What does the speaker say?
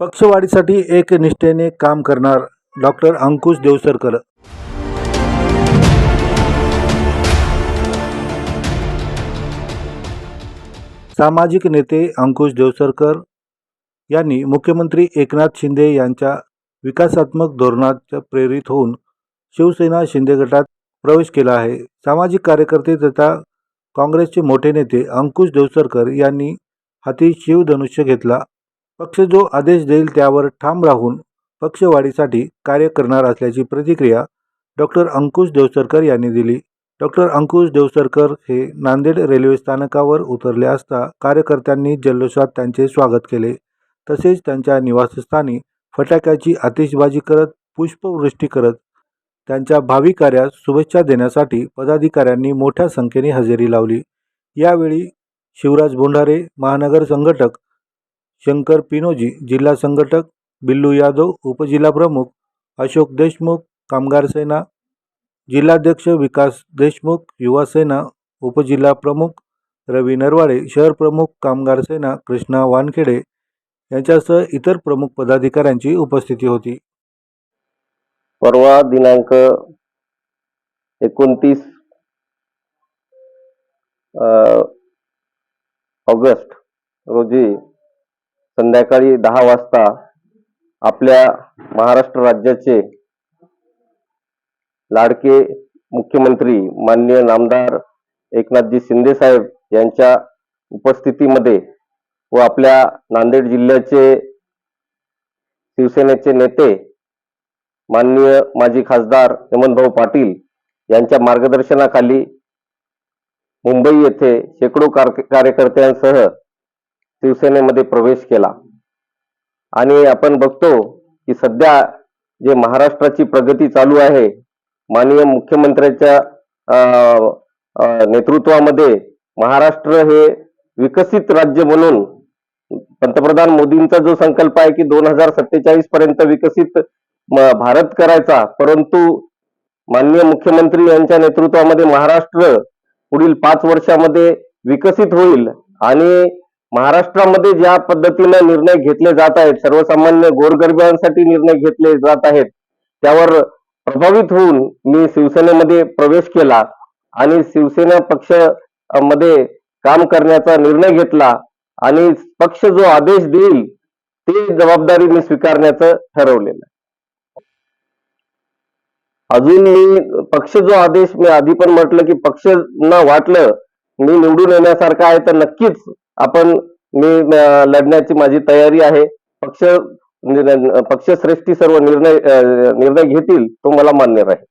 पक्षवाढीसाठी एक निष्ठेने काम करणार डॉक्टर अंकुश देवसरकर. सामाजिक नेते अंकुश देवसरकर यांनी मुख्यमंत्री एकनाथ शिंदे यांच्या विकासात्मक धोरणात प्रेरित होऊन शिवसेना शिंदे गटात प्रवेश केला आहे. सामाजिक कार्यकर्ते तथा काँग्रेसचे मोठे नेते अंकुश देवसरकर यांनी हाती शिवधनुष्य घेतला. पक्ष जो आदेश देईल त्यावर ठाम राहून पक्षवाढीसाठी कार्य करणार असल्याची प्रतिक्रिया डॉक्टर अंकुश देवसरकर यांनी दिली. डॉक्टर अंकुश देवसरकर हे नांदेड रेल्वे स्थानकावर उतरले असता कार्यकर्त्यांनी जल्लोषात त्यांचे स्वागत केले. तसेच त्यांच्या निवासस्थानी फटाक्याची आतिषबाजी करत पुष्पवृष्टी करत त्यांच्या भावी कार्यास शुभेच्छा देण्यासाठी पदाधिकाऱ्यांनी मोठ्या संख्येने हजेरी लावली. यावेळी शिवराज बोंढारे महानगर संघटक शंकर पिनोजी जिल्हा संघटक बिल्लू यादव उपजिल्हाप्रमुख अशोक देशमुख कामगार सेना जिल्हाध्यक्ष विकास देशमुख युवा सेना उपजिल्हाप्रमुख रवी नरवाडे शहर प्रमुख कामगार सेना कृष्णा वानखेडे यांच्यासह इतर प्रमुख पदाधिकाऱ्यांची उपस्थिती होती. परवा दिनांक एकोणतीस ऑगस्ट रोजी संध्याकाळी दहा वाजता आपल्या महाराष्ट्र राज्याचे लाडके मुख्यमंत्री माननीय नामदार एकनाथजी शिंदे साहेब यांच्या उपस्थितीमध्ये व आपल्या नांदेड जिल्ह्याचे शिवसेनेचे नेते माननीय माजी खासदार हेमंतभाऊ पाटील यांच्या मार्गदर्शनाखाली मुंबई येथे शेकडो कार्यकर्त्यांसह शिवसेनेमध्ये प्रवेश केला. आणि आपण बघतो की सध्या जे महाराष्ट्राची प्रगती चालू आहे माननीय मुख्यमंत्र्यांच्या अं, नेतृत्वामध्ये महाराष्ट्र हे विकसित राज्य म्हणून पंतप्रधान मोदींचा जो संकल्प आहे की दोन हजार सत्तेचाळीस पर्यंत विकसित भारत करायचा परंतु माननीय मुख्यमंत्री यांच्या नेतृत्वामध्ये महाराष्ट्र पुढील पाच वर्षामध्ये विकसित होईल आणि महाराष्ट्रामध्ये ज्या पद्धतीने निर्णय घेतले जात आहेत सर्वसामान्य गोरगरिबांसाठी निर्णय घेतले जात आहेत त्यावर प्रभावित होऊन मी शिवसेनेमध्ये प्रवेश केला आणि शिवसेना पक्षमध्ये काम करण्याचा निर्णय घेतला आणि पक्ष जो आदेश देईल ते जबाबदारी मी स्वीकारण्याचं ठरवलेलं अजून मी पक्ष जो आदेश मी आधी पण म्हटलं की पक्ष न वाटलं मी निवडून येण्यासारखं आहे तर नक्कीच आपण मी लढण्याची माझी तयारी आहे. पक्ष म्हणजे, पक्षश्रेष्ठी सर्व निर्णय निर्णय घेतील तो मला मान्य राहील.